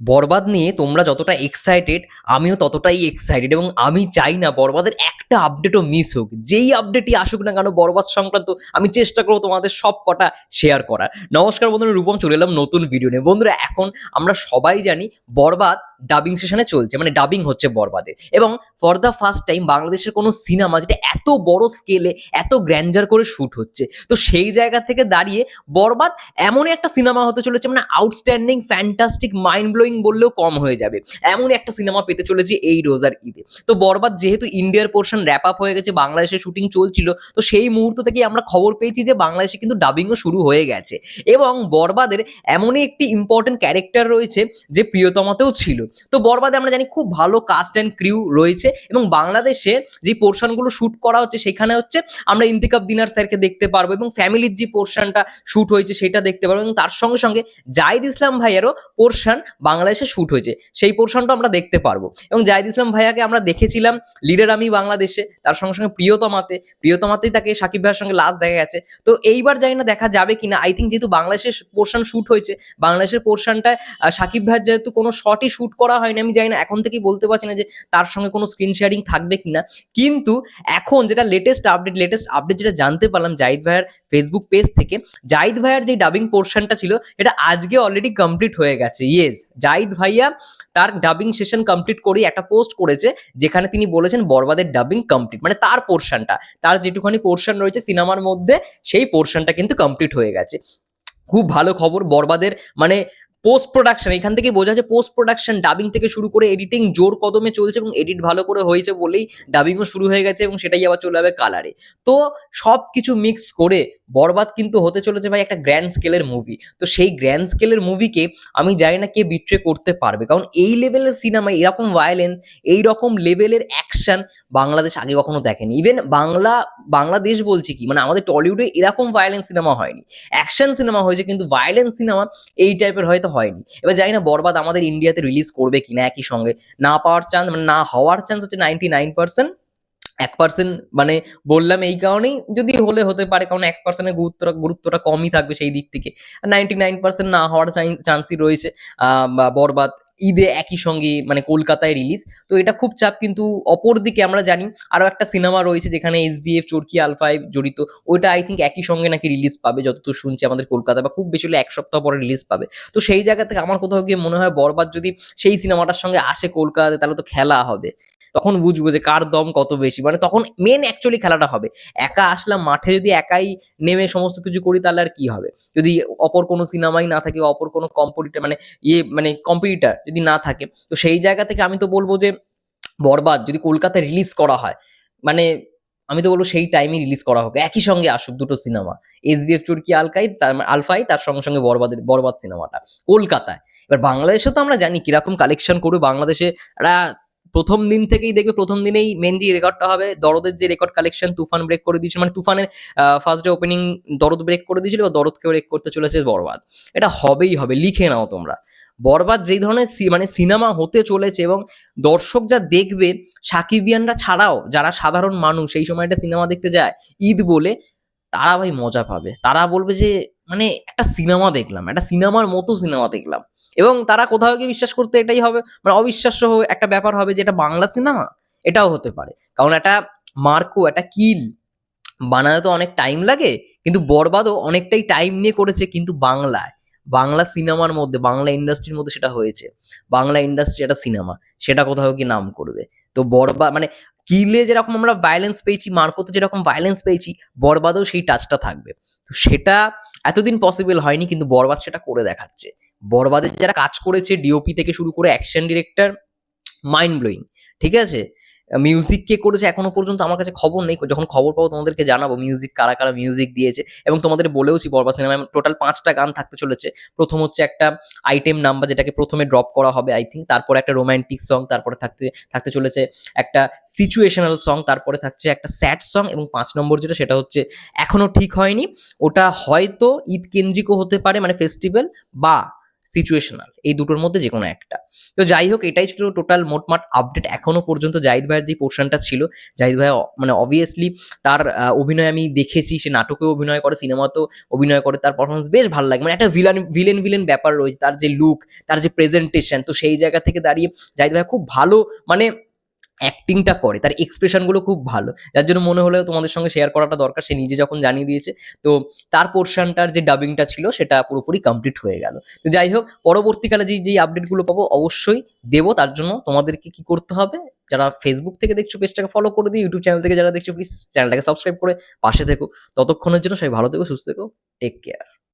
বরবাদ নিয়ে তোমরা যতটা এক্সাইটেড আমিও ততটাই এক্সাইটেড এবং আমি চাই না বরবাদের একটা আপডেটও মিস হোক। যেই আপডেটই আসুক না কেন বরবাদ সংক্রান্ত আমি চেষ্টা করব তোমাদের সব কটা শেয়ার করার। নমস্কার বন্ধুরা, রূপম চলে এলাম নতুন ভিডিও নিয়ে। বন্ধুরা, এখন আমরা সবাই জানি বরবাদ ডাবিং সেশনে চলছে মানে ডাবিং হচ্ছে বরবাদে এবং ফর দ্য ফার্স্ট টাইম বাংলাদেশের কোনো সিনেমা যেটা এত বড় স্কেলে এত গ্র্যান্ডার করে শ্যুট হচ্ছে, তো সেই জায়গা থেকে দাঁড়িয়ে বরবাদ এমনই একটা সিনেমা হতে চলেছে মানে আউটস্ট্যান্ডিং ফ্যান্টাস্টিক মাইন্ড ব্লোয়িং বললেও কম হয়ে যাবে। এমন একটা সিনেমা পেতে চলেছে এই রোজার ঈদে। তো বরবাদ যেহেতু ইন্ডিয়ার পোর্শন র্যাপ আপ হয়ে গেছে বাংলাদেশে শুটিং চলছিল, তো সেই মুহূর্ত থেকে আমরা খবর পেয়েছি যে বাংলাদেশে কিন্তু ডাবিংও শুরু হয়ে গেছে। এবং বরবাদের এমনই একটি ইম্পর্টেন্ট ক্যারেক্টার রয়েছে যে প্রিয়তমাতেও ছিল। তো বরবাদে আমরা জানি খুব ভালো কাস্ট অ্যান্ড ক্রিউ রয়েছে এবং বাংলাদেশে যে পোর্শনগুলো শ্যুট করা হচ্ছে সেখানে হচ্ছে আমরা ইন্তিকাব দিনার স্যারকে দেখতে পারব এবং ফ্যামিলির যে পোর্শনটা শ্যুট হয়েছে সেটা দেখতে পারব এবং তার সঙ্গে সঙ্গে জাহিদ ইসলাম ভাইয়েরও পোর্শন বাংলাদেশে শ্যুট হয়েছে, সেই পোর্শনটা আমরা দেখতে পারব। এবং জাহিদ ইসলাম ভাইয়াকে আমরা দেখেছিলাম লিডার আমি বাংলাদেশে, তার সঙ্গে সঙ্গে প্রিয়তমাতে, প্রিয়তমাতেই তাকে সাকিব ভাইয়ের সঙ্গে লাস্ট দেখা গেছে। তো এইবার জানি না দেখা যাবে কিনা আই থিঙ্ক যেহেতু বাংলাদেশের পোর্শন শ্যুট হয়েছে, বাংলাদেশের পোর্শনটায় সাকিব ভাইয়ের যেহেতু কোনো শটই শ্যুট করা হয়নি, আমি জানি না, এখন থেকেই বলতে পারছি না যে তার সঙ্গে কোনো স্ক্রিন শেয়ারিং থাকবে কিনা। কিন্তু এখন যেটা লেটেস্ট আপডেট লেটেস্ট আপডেট যেটা জানতে পারলাম জাহিদ ভাইয়ের ফেসবুক পেজ থেকে, জাহিদ ভাইয়ের যে ডাবিং পোর্শনটা ছিল এটা আজকে অলরেডি কমপ্লিট হয়ে গেছে ইয়েস জাহিদ ভাইয়া তার ডাবিং সেশন কমপ্লিট করে একটা পোস্ট করেছে, যেখানে তিনি বলেছেন বরবাদের ডাবিং কমপ্লিট মানে তার পোর্শনটা তার যেটুখানি পোর্শন রয়েছে সিনেমার মধ্যে, সেই পোর্শনটা কিন্তু কমপ্লিট হয়ে গেছে। খুব ভালো খবর বরবাদের মানে পোস্ট প্রোডাকশন এখান থেকে বোঝা যায় পোস্ট প্রোডাকশন ডাবিং থেকে শুরু করে এডিটিং জোর কদমে চলছে এবং এডিট ভালো করে হয়েছে বলেই ডাবিংও শুরু হয়ে গেছে এবং সেটাই আবার চলে যাবে কালারে তো সব কিছু মিক্স করে বরবাদ কিন্তু হতে চলেছে ভাই একটা গ্র্যান্ড স্কেলের মুভি তো সেই গ্র্যান্ড স্কেলের মুভিকে আমি জানি না কে বিট্রে করতে পারবে। কারণ এই লেভেলের সিনেমা এরকম ভায়োলেন্স এই রকম লেভেলের অ্যাকশন বাংলাদেশ আগে কখনো দেখেনি। ইভেন বাংলা, বাংলাদেশ বলছি কি মানে আমাদের টলিউডে এরকম ভায়োলেন্স সিনেমা হয়নি। অ্যাকশন সিনেমা হয়েছে কিন্তু ভায়োলেন্স সিনেমা এই টাইপের হয়তো হয়নি। এবার জানি না বরবাদ আমাদের ইন্ডিয়াতে রিলিজ করবে কিনা একই সঙ্গে। না পাওয়ার চান্স মানে না হওয়ার চান্স হচ্ছে নাইনটি নাইন পার্সেন্ট এক পার্সেন্ট মানে বললাম এই কারণেই যদি হলে হতে পারে, কারণ এক পার্সেন্টের গুরুত্বটা গুরুত্বটা কমই থাকবে সেই দিক থেকে। নাইনটি নাইন পার্সেন্ট না হওয়ার চান্সই রয়েছে বরবাদ ঈদে একই সঙ্গে মানে কলকাতায় রিলিজ তো এটা খুব চাপ, কিন্তু অপর দিকে আমরা জানি, আরও একটা সিনেমা রয়েছে যেখানে এস বি এফ চরকি আলফাই জড়িত। ওইটা আই থিঙ্ক একই সঙ্গে নাকি রিলিজ পাবে, যতদূর শুনছি আমাদের কলকাতা, বা খুব বেশি হলে এক সপ্তাহ পরে রিলিজ পাবে। তো সেই জায়গা থেকে আমার কোথাও গিয়ে মনে হয় বরবাদ যদি সেই সিনেমাটার সঙ্গে আসে কলকাতাতে, তাহলে তো খেলা হবে। তখন বুঝব যে কার দম কত বেশি। মানে তখন মেন অ্যাকচুয়ালি খেলাটা হবে। একা আসলাম, মাঠে যদি একাই নেমে সমস্ত কিছু করি তাহলে আর কি হবে? যদি অপর কোনো সিনেমাই না থাকে, অপর কোনো কম্পিটিটার মানে ইয়ে মানে কম্পিটিটার যদি না থাকে, তো সেই জায়গা থেকে আমি তো বলব যে বরবাদ। যদি কলকাতায় রিলিজ করা হয় মানে আমি তো বলব সেই টাইমে রিলিজ করা হোক। একই সঙ্গে আসুক দুটো সিনেমা এস বি এফ চুরকি আলকাই তার আলফাই তার সঙ্গে সঙ্গে বরবাদের, বরবাদ সিনেমাটা কলকাতায়। এবার বাংলাদেশে তো আমরা জানি কীরকম কালেকশন করবে বাংলাদেশে এরা প্রথম দিন থেকেই দেখবে প্রথম দিনেই মেন যে রেকর্ডটা হবে, দরদের যে রেকর্ড কালেকশন তুফান ব্রেক করে দিয়েছিল মানে তুফানের ফার্স্ট ডে ওপেনিং দরদ ব্রেক করে দিয়েছিল, এবার দরদকে ব্রেক করতে চলেছে বরবাদ। এটা হবেই হবে, লিখে নাও তোমরা। বরবাদ যেই ধরনের মানে সিনেমা হতে চলেছে এবং দর্শক যা দেখবে, সাকিবিয়ানরা ছাড়াও যারা সাধারণ মানুষ, এই সময়টা সিনেমা দেখতে যায়, ঈদ বলে, তারা ভাই মজা পাবে। তারা বলবে যে মানে একটা সিনেমা দেখলাম, একটা সিনেমার মতো সিনেমা দেখলাম। এবং তারা কোথাও গিয়ে বিশ্বাস করতে এটাই হবে মানে অবিশ্বাস্য একটা ব্যাপার হবে যে এটা বাংলা সিনেমা, এটাও হতে পারে। কারণ একটা মার্কো, একটা কিল বানাতে তো অনেক টাইম লাগে, কিন্তু বরবাদও অনেকটাই টাইম নিয়ে করেছে কিন্তু বাংলায়। বাংলা সিনেমার মধ্যে, বাংলা ইন্ডাস্ট্রির মধ্যে সেটা হয়েছে। বাংলা ইন্ডাস্ট্রি একটা সিনেমা, সেটা কোথাও কি নাম করবে। তো বরবাদ মানে কিলে যেরকম আমরা ভায়োলেন্স পেয়েছি মার্কোতে যেরকম ভায়োলেন্স পেয়েছি, বরবাদেও সেই টাচটা থাকবে। তো সেটা এতদিন পসিবল হয়নি, কিন্তু বরবাদ সেটা করে দেখাচ্ছে। বরবাদের যারা কাজ করেছে ডিওপি থেকে শুরু করে অ্যাকশন ডিরেক্টর মাইন্ড ব্লোয়িং ঠিক আছে? মিউজিক কে করেছে এখনও পর্যন্ত আমার কাছে খবর নেই। যখন খবর পাবো তোমাদেরকে জানাব মিউজিক কারা কারা মিউজিক দিয়েছে। এবং তোমাদের বলেওছি বরবাদ সিনেমায় টোটাল পাঁচটা গান থাকতে চলেছে। প্রথম হচ্ছে একটা আইটেম নাম্বার যেটাকে প্রথমে ড্রপ করা হবে আই থিঙ্ক তারপরে একটা রোমান্টিক সং তারপরে থাকতে থাকতে চলেছে একটা সিচুয়েশনাল সং তারপরে থাকছে একটা স্যাড সং এবং পাঁচ নম্বর যেটা, সেটা হচ্ছে এখনও ঠিক হয়নি। ওটা হয়তো ঈদ কেন্দ্রিকও হতে পারে মানে ফেস্টিভ্যাল বা সিচুয়েশনাল এই দুটোর মধ্যে যে কোনো একটা। তো যাই হোক, এটাই ছিল টোটাল মোটমাট আপডেট এখনও পর্যন্ত জাহিদ ভাইয়ের যে পোর্শনটা ছিল। জাহিদ ভাই মানে অবভিয়াসলি তার অভিনয় আমি দেখেছি, সে নাটকেও অভিনয় করে, সিনেমাতেও অভিনয় করে, তার পারফরমেন্স বেশ ভালো লাগে। মানে একটা ভিলান ভিলেন ভিলেন ব্যাপার রয়েছে, তার যে লুক তার যে প্রেজেন্টেশন তো সেই জায়গা থেকে দাঁড়িয়ে জাহিদ ভাই খুব ভালো মানে অ্যাক্টিংটা করে, তার এক্সপ্রেশনগুলো খুব ভালো। যার জন্য মনে হলেও তোমাদের সঙ্গে শেয়ার করাটা দরকার, সে নিজে যখন জানিয়ে দিয়েছে, তো তার পোর্শনটার যে ডাবিংটা ছিল, সেটা পুরোপুরি কমপ্লিট হয়ে গেল। তো যাই হোক, পরবর্তীকালে যে, যেই আপডেটগুলো পাবো, অবশ্যই দেবো। তার জন্য তোমাদেরকে কি করতে হবে, যারা ফেসবুক থেকে দেখছ পেজটাকে ফলো করে দিও ইউটিউব চ্যানেল থেকে যারা দেখছ প্লিজ চ্যানেলটাকে সাবস্ক্রাইব করে পাশে থেকো। ততক্ষণের জন্য সবাই ভালো থেকো, সুস্থ থেকো টেক কেয়ার